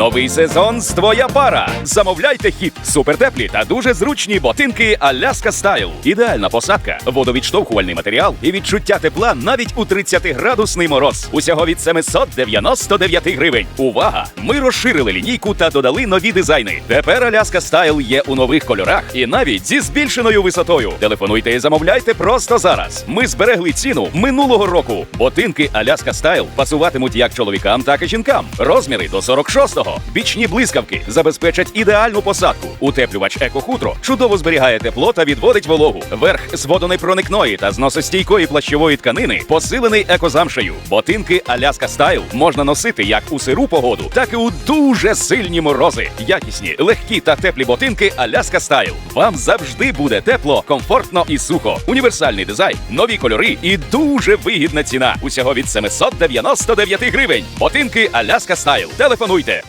Новий сезон твоя пара. Замовляйте хіт, супертеплі та дуже зручні ботинки Аляска Стайл. Ідеальна посадка, водовідштовхувальний матеріал і відчуття тепла навіть у 30-градусний мороз. Усього від 799 гривень. Увага! Ми розширили лінійку та додали нові дизайни. Тепер Аляска Стайл є у нових кольорах і навіть зі збільшеною висотою. Телефонуйте і замовляйте просто зараз. Ми зберегли ціну минулого року. Ботинки Аляска Стайл пасуватимуть як чоловікам, так і жінкам. Розміри до 46-го. Бічні блискавки забезпечать ідеальну посадку. Утеплювач екохутро чудово зберігає тепло та відводить вологу. Верх з водонепроникної та зносостійкої плащової тканини посилений екозамшею. Ботинки Аляска Стайл можна носити як у сиру погоду, так і у дуже сильні морози. Якісні, легкі та теплі ботинки Аляска Стайл. Вам завжди буде тепло, комфортно і сухо. Універсальний дизайн, нові кольори і дуже вигідна ціна. Усього від 799 гривень. Ботинки Аляска Стайл. Телефонуйте